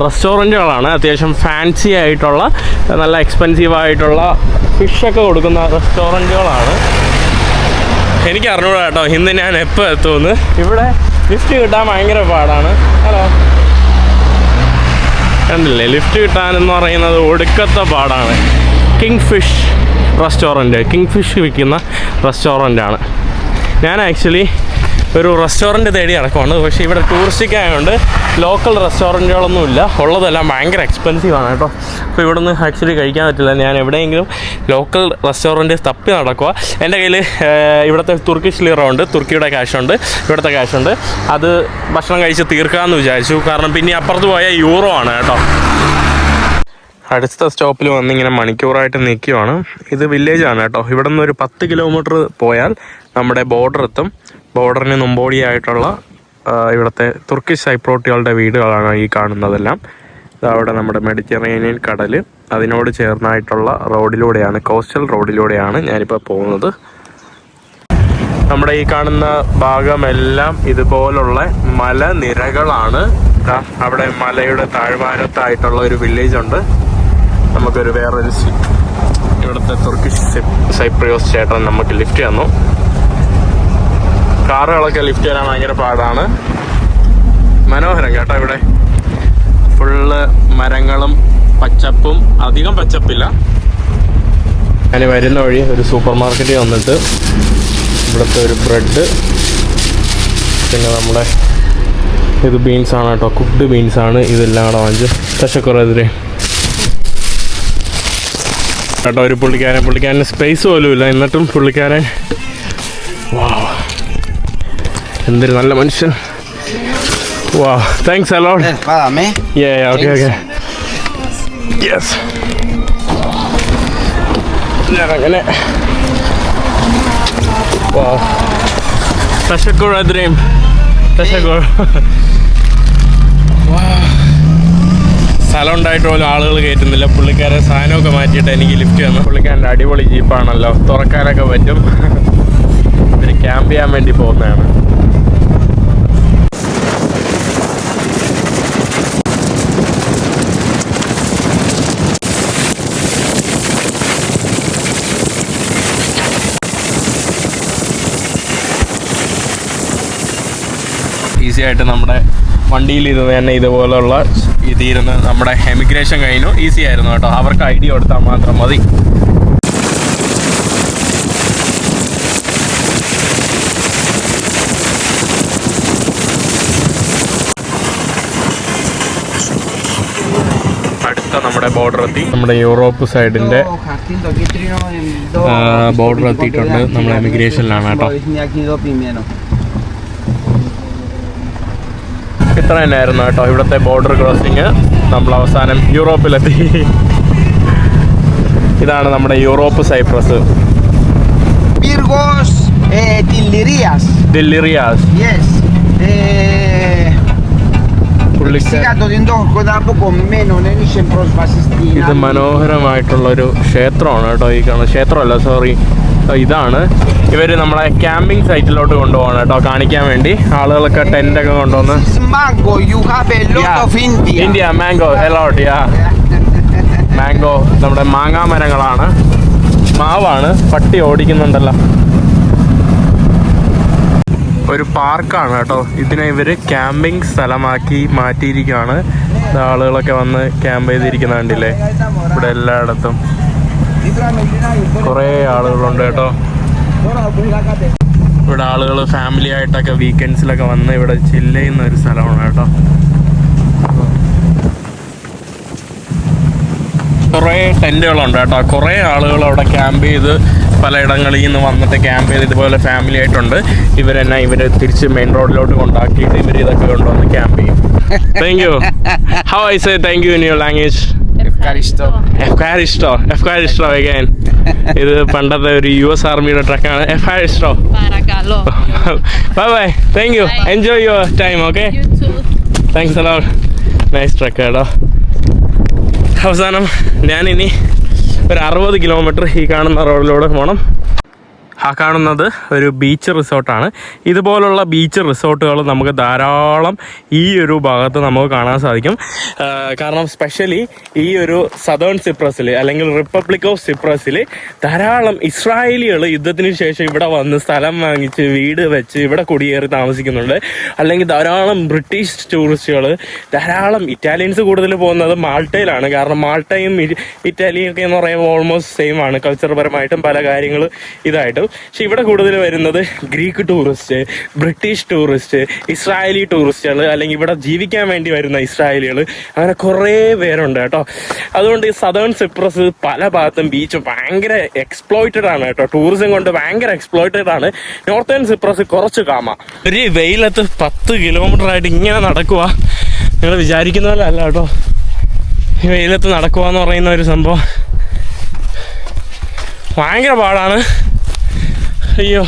റെസ്റ്റോറന്റുകളാണ് അത്യാവശ്യം ഫാൻസി ആയിട്ടുള്ള നല്ല എക്സ്പെൻസീവ് ആയിട്ടുള്ള ഫിഷൊക്കെ കൊടുക്കുന്ന റെസ്റ്റോറന്റുകളാണ് എനിക്ക് അറിഞ്ഞൂടാ കേട്ടോ. ഇന്ന് ഞാൻ എപ്പോൾ എത്തുമെന്ന്. ഇവിടെ ലിഫ്റ്റ് കിട്ടാൻ ഭയങ്കര പാടാണ്. ഹലോ കണ്ടില്ലേ? ലിഫ്റ്റ് കിട്ടാനെന്ന് പറയുന്നത് ഒടുക്കത്തെ പാടാണ്. King fish restaurant king fish വിൽക്കുന്ന റെസ്റ്റോറന്റാണ് ഞാൻ ആക്ച്വലി ഒരു റെസ്റ്റോറന്റ് തേടി നടക്കുവാണ്. പക്ഷേ ഇവിടെ ടൂറിസ്റ്റിക് ആയതുകൊണ്ട് ലോക്കൽ റെസ്റ്റോറന്റുകളൊന്നും ഇല്ല ഉള്ളതെല്ലാം ഭയങ്കര എക്സ്പെൻസീവ് ആണ് കേട്ടോ. അപ്പോൾ ഇവിടെ നിന്ന് ആക്ച്വലി കഴിക്കാൻ പറ്റില്ല. ഞാൻ എവിടെയെങ്കിലും ലോക്കൽ റെസ്റ്റോറന്റ് തപ്പി നടക്കുക എന്റെ കയ്യിൽ ഇവിടുത്തെ തുർക്കിഷ് ലീറ ഉണ്ട്. തുർക്കിയുടെ കാശുണ്ട് ഇവിടുത്തെ കാശുണ്ട് അത് ഭക്ഷണം കഴിച്ച് തീർക്കാമെന്ന് വിചാരിച്ചു. കാരണം പിന്നെ അപ്പുറത്ത് പോയാൽ യൂറോ ആണ് കേട്ടോ. അടുത്ത സ്റ്റോപ്പിൽ വന്ന് ഇങ്ങനെ മണിക്കൂറായിട്ട് നിൽക്കുവാണ്. ഇത് വില്ലേജ് ആണ് കേട്ടോ. ഇവിടെ നിന്ന് ഒരു പത്ത് കിലോമീറ്റർ പോയാൽ നമ്മുടെ ബോർഡർ എത്തും. ബോർഡറിന് മുമ്പോടിയായിട്ടുള്ള ഇവിടുത്തെ തുർക്കിഷ് സൈപ്രോട്ടികളുടെ വീടുകളാണ് ഈ കാണുന്നതെല്ലാം. അവിടെ നമ്മുടെ മെഡിറ്ററേനിയൻ കടൽ. അതിനോട് ചേർന്നായിട്ടുള്ള റോഡിലൂടെയാണ് കോസ്റ്റൽ റോഡിലൂടെയാണ് ഞാനിപ്പോൾ പോകുന്നത്. നമ്മുടെ ഈ കാണുന്ന ഭാഗമെല്ലാം ഇതുപോലുള്ള മലനിരകളാണ്. അവിടെ മലയുടെ താഴ്വാരത്തായിട്ടുള്ള ഒരു വില്ലേജ് ഉണ്ട്. നമുക്കൊരു വേറൊരു ഇവിടുത്തെ തുർക്കിഷ് സൈ- സൈപ്രിയോസ് ചേട്ടൻ നമുക്ക് ലിഫ്റ്റ് തന്നു. കാറുകളൊക്കെ ലിഫ്റ്റ് ചെയ്യാൻ ഭയങ്കര പാടാണ്. മനോഹരം കേട്ടോ ഇവിടെ. ഫുള്ള് മരങ്ങളും പച്ചപ്പും അധികം പച്ചപ്പില്ല. ഞാൻ വരുന്ന വഴി ഒരു സൂപ്പർ മാർക്കറ്റിൽ വന്നിട്ട് ഇവിടുത്തെ ഒരു ബ്രെഡ് പിന്നെ നമ്മുടെ ഇത് ബീൻസാണ് കേട്ടോ. കുക്ക്ഡ് ബീൻസാണ് ഇതെല്ലാം കൂടെ വാങ്ങിച്ച്. തശക്കുറെതിരെ കേട്ടോ ഒരു പുള്ളിക്കാരൻ പുള്ളിക്കാരന് സ്പേസ് പോലും ഇല്ല. എന്നിട്ടും പുള്ളിക്കാരൻ വാ എന്തൊരു നല്ല മനുഷ്യൻ. വാ താങ്ക്സ് അലോൺ ഓക്കെ ഓക്കെ യെസ് അങ്ങനെ. വാ തശക്കുർ അത്രയും തശക്കുർ സ്ഥലം ഉണ്ടായിട്ട് പോലും ആളുകൾ കയറ്റുന്നില്ല. പുള്ളിക്കാരെ സാധനമൊക്കെ മാറ്റിയിട്ട് എനിക്ക് ലിഫ്റ്റ് വന്നു പുള്ളിക്കാരന്റെ അടിപൊളി ജീപ്പാണല്ലോ തുറക്കാനൊക്കെ പറ്റും. ഇവർ ക്യാമ്പ് ചെയ്യാൻ വേണ്ടി പോകുന്നതാണ്. ഈസിയായിട്ട് നമ്മുടെ വണ്ടിയിൽ ഇരുന്ന് തന്നെ ഇതുപോലുള്ള ഇതിരുന്ന് നമ്മുടെ എമിഗ്രേഷൻ കഴിഞ്ഞു. ഈസി ആയിരുന്നു കേട്ടോ. അവർക്ക് ഐഡിയ കൊടുത്താൽ മാത്രം മതി. നമ്മുടെ ബോർഡർ എത്തി. നമ്മുടെ യൂറോപ്പ് സൈഡിന്റെ ബോർഡർ എത്തിയിട്ടുണ്ട്. നമ്മുടെ എമിഗ്രേഷനിലാണ് കേട്ടോ. ഇത്ര തന്നെയായിരുന്നു കേട്ടോ ഇവിടുത്തെ ബോർഡർ ക്രോസിങ് നമ്മൾ അവസാനം യൂറോപ്പിലെത്തി. ഇതാണ് നമ്മുടെ യൂറോപ്പ് സൈപ്രസ്. Eh. Eh. ഇത് മനോഹരമായിട്ടുള്ള ഒരു ക്ഷേത്രമാണ് കേട്ടോ ഈ കാണുന്ന ക്ഷേത്രമല്ല സോറി ഇതാണ്. ഇവർ നമ്മളെ ക്യാമ്പിംഗ് സൈറ്റിലോട്ട് കൊണ്ടുപോകണം കേട്ടോ കാണിക്കാൻ വേണ്ടി. ആളുകളൊക്കെ ടെന്റ് ഒക്കെ കൊണ്ടുവന്ന്. India mango a lot yeah mango നമ്മുടെ മാങ്ങാ മരങ്ങളാണ്. മാവാണ് പട്ടി ഓടിക്കുന്നുണ്ടല്ലോ. ഒരു പാർക്കാണ് കേട്ടോ. ഇതിനെ ഇവർ ക്യാമ്പിംഗ് സ്ഥലമാക്കി മാറ്റിയിരിക്കുകയാണ്. ആളുകളൊക്കെ വന്ന് ക്യാമ്പ് ചെയ്തിരിക്കുന്ന കണ്ടില്ലേ? ഇവിടെ എല്ലായിടത്തും. കുറേ ആളുകളുണ്ട് കേട്ടോ. ഇവിടെ ആളുകൾ ഫാമിലി ആയിട്ടൊക്കെ വീക്കെൻഡ്സിലൊക്കെ വന്ന് ഇവിടെ ചില്ല് ചെയ്യുന്ന ഒരു സ്ഥലമാണ് കേട്ടോ. കുറേ ടെന്റുകളുണ്ട് കേട്ടോ. കുറേ ആളുകൾ അവിടെ ക്യാമ്പ് ചെയ്ത് പലയിടങ്ങളിൽ നിന്ന് വന്നിട്ട് ക്യാമ്പ് ചെയ്ത് ഇതുപോലെ ഫാമിലി ആയിട്ടുണ്ട്. ഇവരെന്നെ ഇവരെ തിരിച്ച് മെയിൻ റോഡിലോട്ട് കൊണ്ടാക്കിയിട്ട് ഇവർ ഇതൊക്കെ കൊണ്ടുവന്ന് ക്യാമ്പ് ചെയ്യും. Thank you how I say thank you in your language എഫ്കാരിസ്റ്റോ എഫ്കാരിസ്റ്റോ അഗൈൻ ഇത് പണ്ടത്തെ ഒരു യു എസ് ആർമിയുടെ ട്രക്കാണ്. എഫ് I bye bye thank you enjoy your time okay. Thanks hello nice truck കേട്ടോ. അവസാനം ഞാനിനി ഒരു അറുപത് കിലോമീറ്റർ ഈ കാണുന്ന റോഡിലൂടെ പോകണം ആ കാണുന്നത് ഒരു ബീച്ച് റിസോർട്ടാണ് ഇതുപോലുള്ള ബീച്ച് റിസോർട്ടുകൾ നമുക്ക് ധാരാളം ഈ ഒരു ഭാഗത്ത് നമുക്ക് കാണാൻ സാധിക്കും. കാരണം സ്പെഷ്യലി ഈ ഒരു സദേൺ സിപ്രസിൽ അല്ലെങ്കിൽ റിപ്പബ്ലിക് ഓഫ് സിപ്രസിൽ ധാരാളം ഇസ്രായേലികൾ യുദ്ധത്തിന് ശേഷം ഇവിടെ വന്ന് സ്ഥലം വാങ്ങിച്ച് വീട് വെച്ച് ഇവിടെ കുടിയേറി താമസിക്കുന്നുണ്ട്. അല്ലെങ്കിൽ ധാരാളം ബ്രിട്ടീഷ് ടൂറിസ്റ്റുകൾ ധാരാളം ഇറ്റാലിയൻസ് കൂടുതൽ പോകുന്നത് മാൾട്ടയിലാണ്. കാരണം മാൾട്ടയും ഇറ്റാലിയൊക്കെ എന്ന് പറയുമ്പോൾ ഓൾമോസ്റ്റ് സെയിം ആണ്. കൾച്ചർ പരമായിട്ടും പല കാര്യങ്ങളും ഇതായിട്ടും. പക്ഷെ ഇവിടെ കൂടുതൽ വരുന്നത് Greek tourist British tourist Israeli ടൂറിസ്റ്റുകൾ അല്ലെങ്കിൽ ഇവിടെ ജീവിക്കാൻ വേണ്ടി വരുന്ന ഇസ്രായേലികൾ അങ്ങനെ കുറേ പേരുണ്ട് കേട്ടോ. അതുകൊണ്ട് ഈ സദേൺ സിപ്രസ് പല ഭാഗത്തും ബീച്ച് ഭയങ്കര എക്സ്പ്ലോയിറ്റഡ് ആണ് കേട്ടോ. ടൂറിസം കൊണ്ട് ഭയങ്കര എക്സ്പ്ലോയിറ്റഡ് ആണ്. നോർത്തേൺ സിപ്രസ് കുറച്ച് കാമ. ഒരു വെയിലത്ത് പത്ത് കിലോമീറ്റർ ആയിട്ട് ഇങ്ങനെ നടക്കുക നിങ്ങൾ വിചാരിക്കുന്ന പോലെ അല്ല കേട്ടോ. വെയിലത്ത് നടക്കുക എന്ന് പറയുന്ന ഒരു സംഭവം. ഭയങ്കര പാടാണ്. അയ്യോ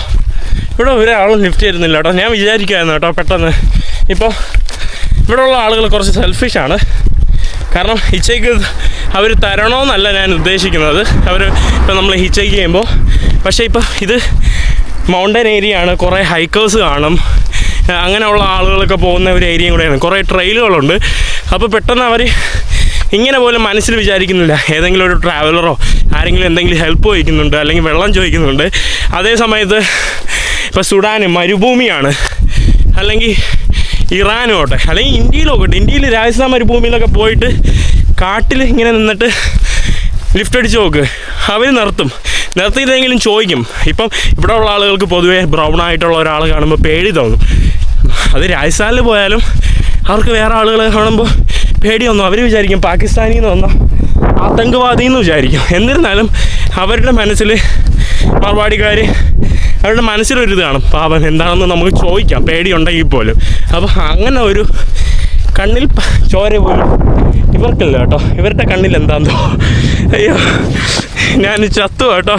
ഇവിടെ ഒരാളും ലിഫ്റ്റ് തരുന്നില്ല കേട്ടോ. ഞാൻ വിചാരിക്കുമായിരുന്നു കേട്ടോ പെട്ടെന്ന്. ഇപ്പോൾ ഇവിടെ ഉള്ള ആളുകൾ കുറച്ച് സെൽഫിഷാണ് കാരണം ഹിച്ചയ്ക്ക് അവർ തരണമെന്നല്ല ഞാൻ ഉദ്ദേശിക്കുന്നത്. അവർ ഇപ്പം നമ്മൾ ഹിച്ചയ്ക്ക് ചെയ്യുമ്പോൾ പക്ഷേ ഇപ്പം ഇത് മൗണ്ടൻ ഏരിയ ആണ്. കുറേ ഹൈക്കേഴ്സ് കാണും. അങ്ങനെയുള്ള ആളുകളൊക്കെ പോകുന്ന ഒരു ഏരിയയും കൂടെയാണ്. കുറേ ട്രെയിലുകളുണ്ട് അപ്പോൾ പെട്ടെന്ന് അവർ ഇങ്ങനെ പോലും മനസ്സിൽ വിചാരിക്കുന്നില്ല. ഏതെങ്കിലും ഒരു ട്രാവലറോ ആരെങ്കിലും എന്തെങ്കിലും ഹെൽപ്പ് ചോദിക്കുന്നുണ്ട് അല്ലെങ്കിൽ വെള്ളം ചോദിക്കുന്നുണ്ട്. അതേ സമയത്ത് ഇപ്പോൾ സുഡാന് മരുഭൂമിയാണ്. അല്ലെങ്കിൽ ഇറാനോട്ടെ അല്ലെങ്കിൽ ഇന്ത്യയിലോട്ടെ ഇന്ത്യയിൽ രാജസ്ഥാൻ മരുഭൂമിയിലൊക്കെ പോയിട്ട് കാട്ടിൽ ഇങ്ങനെ നിന്നിട്ട് ലിഫ്റ്റ് അടിച്ച് നോക്ക്. അവർ നിർത്തും. നിർത്തിയില്ലെങ്കിലും ചോദിക്കും. ഇപ്പം ഇവിടെ ഉള്ള ആളുകൾക്ക് പൊതുവേ ബ്രൗൺ ആയിട്ടുള്ള ഒരാൾ കാണുമ്പോൾ പേടി തോന്നും. അത് രാജസ്ഥാനിൽ പോയാലും അവർക്ക് വേറെ ആളുകളെ കാണുമ്പോൾ പേടിയൊന്നും. അവർ വിചാരിക്കും പാകിസ്ഥാനിൽ നിന്ന് വന്ന ആതങ്കവാദി എന്ന് വിചാരിക്കും. എന്നിരുന്നാലും അവരുടെ മനസ്സിൽ മറുപാടിക്കാർ അവരുടെ മനസ്സിലൊരു ഇത് കാണും. പാപം എന്താണെന്ന് നമുക്ക് ചോദിക്കാം. പേടിയുണ്ടെങ്കിൽ പോലും. അപ്പോൾ അങ്ങനെ ഒരു കണ്ണിൽ ചോര പോലും ഇവർക്കില്ല കേട്ടോ. ഇവരുടെ കണ്ണിൽ എന്താണെന്നോ അയ്യോ ഞാൻ ചത്തു കേട്ടോ.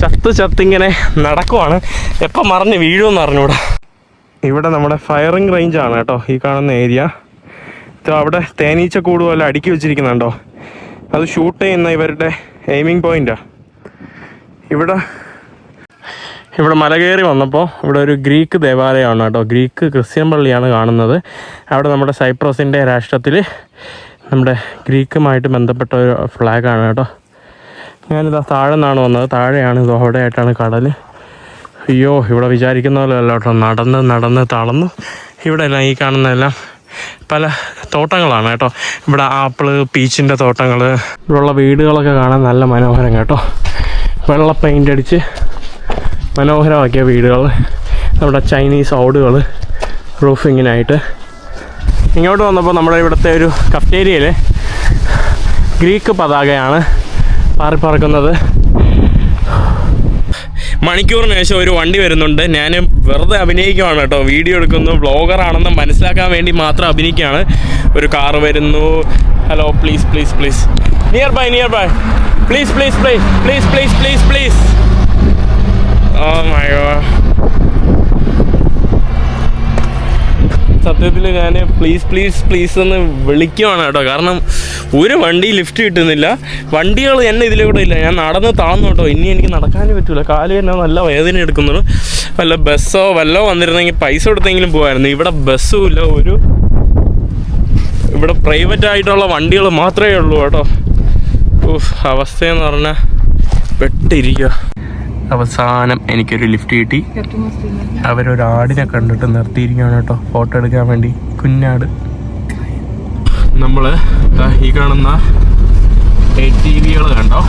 ചത്ത് ചത്തിങ്ങനെ നടക്കുവാണ്. എപ്പം മറിഞ്ഞ് വീഴുമെന്ന് അറിഞ്ഞൂടാ. ഇവിടെ നമ്മുടെ ഫയറിംഗ് റേഞ്ചാണ് കേട്ടോ ഈ കാണുന്ന ഏരിയ. അവിടെ തേനീച്ച കൂട് പോലെ അടുക്കി വെച്ചിരിക്കുന്നുണ്ടോ? അത് ഷൂട്ട് ചെയ്യുന്ന ഇവരുടെ എയിമിംഗ് പോയിന്റാ ഇവിടെ ഇവിടെ മല കയറി വന്നപ്പോൾ ഇവിടെ ഒരു ഗ്രീക്ക് ദേവാലയമാണ് കേട്ടോ. ഗ്രീക്ക് ക്രിസ്ത്യൻ പള്ളിയാണ് കാണുന്നത്. അവിടെ നമ്മുടെ സൈപ്രസിന്റെ രാഷ്ട്രത്തിൽ നമ്മുടെ ഗ്രീക്കുമായിട്ട് ബന്ധപ്പെട്ട ഒരു ഫ്ലാഗാണ് കേട്ടോ. ഞാനിതാ താഴെ നിന്നാണ് വന്നത്. താഴെയാണ് ഇത് അവിടെയായിട്ടാണ് കടൽ അയ്യോ ഇവിടെ വിചാരിക്കുന്ന പോലെ അല്ല കേട്ടോ. നടന്ന് നടന്ന് തളന്ന് ഇവിടെയെല്ലാം ഈ കാണുന്നതെല്ലാം പല തോട്ടങ്ങളാണ് കേട്ടോ. ഇവിടെ ആപ്പിൾ പീച്ചിന്റെ തോട്ടങ്ങൾ ഇവിടെയുള്ള വീടുകളൊക്കെ കാണാൻ നല്ല മനോഹരം കേട്ടോ. വെള്ള പെയിന്റ് അടിച്ച് മനോഹരമാക്കിയ വീടുകൾ നമ്മുടെ ചൈനീസ് ഓടുകൾ റൂഫിങ്ങിനായിട്ട് ഇങ്ങോട്ട് വന്നപ്പോൾ നമ്മുടെ ഇവിടുത്തെ ഒരു കഫ്റ്റേരിയയിൽ ഗ്രീക്ക് പതാകയാണ് പാറിപ്പറക്കുന്നത് മണിക്കൂറിന് ശേഷം ഒരു വണ്ടി വരുന്നുണ്ട്. ഞാൻ വെറുതെ അഭിനയിക്കുകയാണ് കേട്ടോ. വീഡിയോ എടുക്കുന്നു. ആണെന്ന് മനസ്സിലാക്കാൻ വേണ്ടി മാത്രം അഭിനയിക്കുകയാണ്. ഒരു കാർ വരുന്നു. Hello please please please nearby nearby please please please please please please please oh my god സത്യത്തിൽ ഞാൻ പ്ലീസ് പ്ലീസ് പ്ലീസ് എന്ന് വിളിക്കുവാണ് കേട്ടോ. കാരണം ഒരു വണ്ടി ലിഫ്റ്റ് കിട്ടുന്നില്ല. വണ്ടികൾ എന്നെ ഇതിലൂടെ ഇല്ല. ഞാൻ നടന്ന് താന്നു കേട്ടോ. ഇനി എനിക്ക് നടക്കാനേ പറ്റില്ല കാൽ തന്നെ നല്ല വേദന എടുക്കുന്നുള്ളൂ വല്ല ബസ്സോ വല്ലോ വന്നിരുന്നെങ്കിൽ പൈസ കൊടുത്തെങ്കിലും പോകായിരുന്നു ഇവിടെ ബസ്സും ഇല്ല. ഒരു ഇവിടെ പ്രൈവറ്റ് ആയിട്ടുള്ള വണ്ടികൾ മാത്രമേ ഉള്ളൂ കേട്ടോ. അവസ്ഥയെന്ന് പറഞ്ഞാൽ പെട്ടിരിക്കുക അവസാനം എനിക്കൊരു ലിഫ്റ്റ് കിട്ടി. അവരൊരാടിനെ കണ്ടിട്ട് നിർത്തിയിരിക്കുകയാണ് കേട്ടോ. ഫോട്ടോ എടുക്കാൻ വേണ്ടി. കുഞ്ഞാട്. നമ്മൾ ഈ കാണുന്ന കണ്ടോ?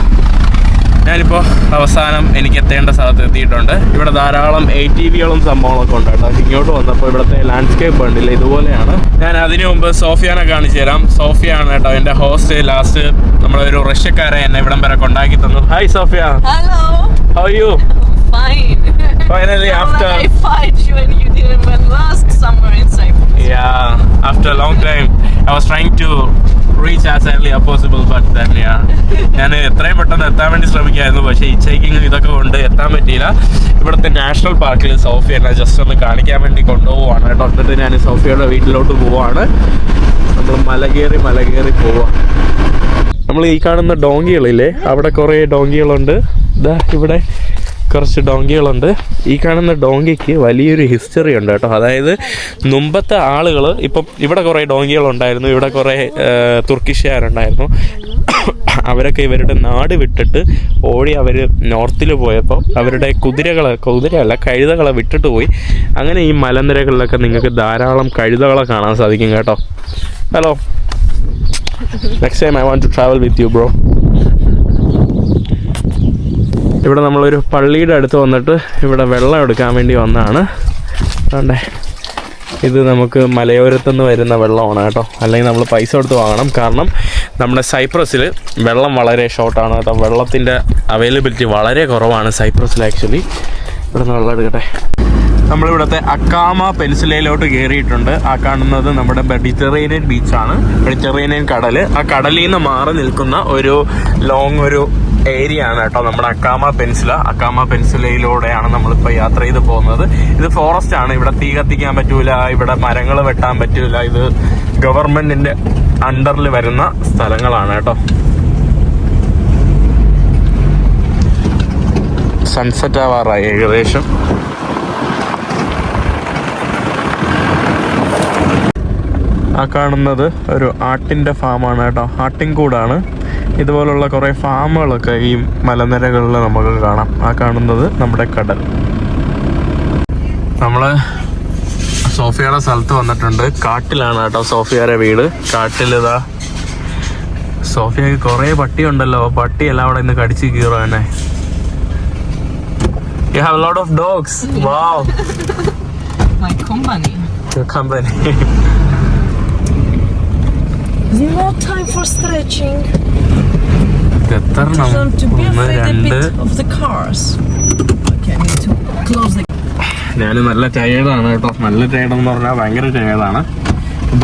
ഞാനിപ്പോൾ അവസാനം എനിക്ക് എത്തേണ്ട സ്ഥലത്ത് എത്തിയിട്ടുണ്ട്. ഇവിടെ ധാരാളം എ ടി വികളും സംഭവങ്ങളൊക്കെ ഉണ്ട് കേട്ടോ ഇങ്ങോട്ട് വന്നപ്പോൾ ഇവിടുത്തെ ലാൻഡ്സ്കേപ്പ് കണ്ടില്ല? ഇതുപോലെയാണ്. ഞാൻ അതിനു മുമ്പ് സോഫിയാനെ കാണിച്ചു തരാം. സോഫിയാണ് കേട്ടോ എന്റെ ഹോസ്റ്റ് ലാസ്റ്റ് നമ്മളൊരു റഷ്യക്കാരെ എന്നെ ഇവിടം വരെ കൊണ്ടാക്കി തന്നു hi Sophia. Hello. How you Fine. Finally after I find you and you didn't went last summer in Cyprus. Yeah, after a long time, I was trying to reach as early as possible, but then yeah, ഞാൻ എത്രയും പെട്ടെന്ന് എത്താൻ വേണ്ടി ശ്രമിക്കായിരുന്നു. പക്ഷേ ഇച്ചയ്ക്കിങ് ഇതൊക്കെ കൊണ്ട് എത്താൻ പറ്റിയില്ല. ഇവിടുത്തെ നാഷണൽ പാർക്കിൽ സോഫിയ എന്നെ ജസ്റ്റ് ഒന്ന് കാണിക്കാൻ വേണ്ടി കൊണ്ടുപോവാണ് കേട്ടോ. എന്നിട്ട് ഞാൻ സോഫിയയുടെ വീട്ടിലോട്ട് പോവാണ് നമ്മൾ മല കയറി മല കയറി പോവാം നമ്മൾ ഈ കാണുന്ന ഡോങ്കികളില്ലേ? അവിടെ കുറേ ഡോങ്കികളുണ്ട്. ഇതാ ഇവിടെ കുറച്ച് ഡോങ്കികളുണ്ട്. ഈ കാണുന്ന ഡോങ്കിക്ക് വലിയൊരു ഹിസ്റ്ററി ഉണ്ട് കേട്ടോ. അതായത് മുമ്പത്തെ ആളുകൾ ഇപ്പം ഇവിടെ കുറേ ഡോങ്കികളുണ്ടായിരുന്നു. ഇവിടെ കുറേ തുർക്കിഷ്യാരുണ്ടായിരുന്നു അവരൊക്കെ ഇവരുടെ നാട് വിട്ടിട്ട് ഓടി അവർ നോർത്തിൽ പോയപ്പോൾ അവരുടെ കുതിരകളെ കുതിരയല്ല കഴുതകളെ വിട്ടിട്ട് പോയി. അങ്ങനെ ഈ മലനിരകളിലൊക്കെ നിങ്ങൾക്ക് ധാരാളം കഴുതകളെ കാണാൻ സാധിക്കും കേട്ടോ. Hello. Next time I want to travel with you bro ഇവിടെ നമ്മളൊരു പള്ളിയുടെ അടുത്ത് വന്നിട്ട് ഇവിടെ വെള്ളം എടുക്കാൻ വേണ്ടി വന്നതാണ് വേണ്ടേ ഇത് നമുക്ക് മലയോരത്തുനിന്ന് വരുന്ന വെള്ളമാണ് കേട്ടോ. അല്ലെങ്കിൽ നമ്മൾ പൈസ കൊടുത്ത് വാങ്ങണം. കാരണം നമ്മുടെ സൈപ്രസിൽ വെള്ളം വളരെ ഷോർട്ടാണ് കേട്ടോ. വെള്ളത്തിന്റെ അവൈലബിലിറ്റി വളരെ കുറവാണ് സൈപ്രസിൽ ആക്ച്വലി ഇവിടെ നിന്ന് വെള്ളം എടുക്കട്ടെ. നമ്മളിവിടുത്തെ അക്കാമ പെൻസിലയിലോട്ട് കയറിയിട്ടുണ്ട്. ആ കാണുന്നത് നമ്മുടെ മെഡിറ്ററേനിയൻ ബീച്ചാണ്. മെഡിറ്ററേനിയൻ കടൽ ആ കടലിൽ നിന്ന് മാറി നിൽക്കുന്ന ഒരു ലോങ് ഒരു ഏരിയ ആണ് കേട്ടോ നമ്മുടെ അക്കാമ പെൻസില. അക്കാമ പെൻസിലയിലൂടെയാണ് നമ്മളിപ്പോൾ യാത്ര ചെയ്ത് പോകുന്നത്. ഇത് ഫോറസ്റ്റ് ആണ്. ഇവിടെ തീ കത്തിക്കാൻ പറ്റൂല. ഇവിടെ മരങ്ങൾ വെട്ടാൻ പറ്റൂല. ഇത് ഗവൺമെന്റിന്റെ അണ്ടറിൽ വരുന്ന സ്ഥലങ്ങളാണ് കേട്ടോ. സൺസെറ്റ് ആവാറായി ഏകദേശം. ആ കാണുന്നത് ഒരു ആട്ടിന്റെ ഫാമാണ് കേട്ടോ. ആട്ടിൻകൂടാണ് ഇതുപോലുള്ള കുറേ ഫാമുകളൊക്കെ ഈ മലനിരകളിൽ നമുക്ക് കാണാം. ആ കാണുന്നത് നമ്മുടെ കടൽ. നമ്മൾ സോഫിയയുടെ സ്ഥലത്ത് വന്നിട്ടുണ്ട്. കാട്ടിലാണ് കേട്ടോ സോഫിയയുടെ വീട്. കാട്ടിലിതാ സോഫിയക്ക് കുറേ പട്ടിയുണ്ടല്ലോ. പട്ടി എല്ലാം അവിടെ ഇന്ന് കടിച്ച് കീറും തന്നെ you have lot of dogs wow My company. Company Is more time for stretching? be ഒന്ന് രണ്ട് of the cars. Okay, I need to close the ഞാൻ നല്ല ടയേർഡാണ് കേട്ടോ. നല്ല ടയേർഡ് എന്ന് പറഞ്ഞാൽ ഭയങ്കര ടയേർഡാണ്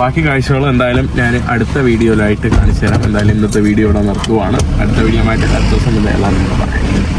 ബാക്കി കാഴ്ചകൾ എന്തായാലും ഞാൻ അടുത്ത വീഡിയോയിലായിട്ട് കാണിച്ചു തരാം എന്തായാലും ഇന്നത്തെ വീഡിയോ ഇവിടെ നിർത്തുവാണ്. അടുത്ത വീഡിയോ ആയിട്ട് അടുത്ത ദിവസം എല്ലാവരും പറയാം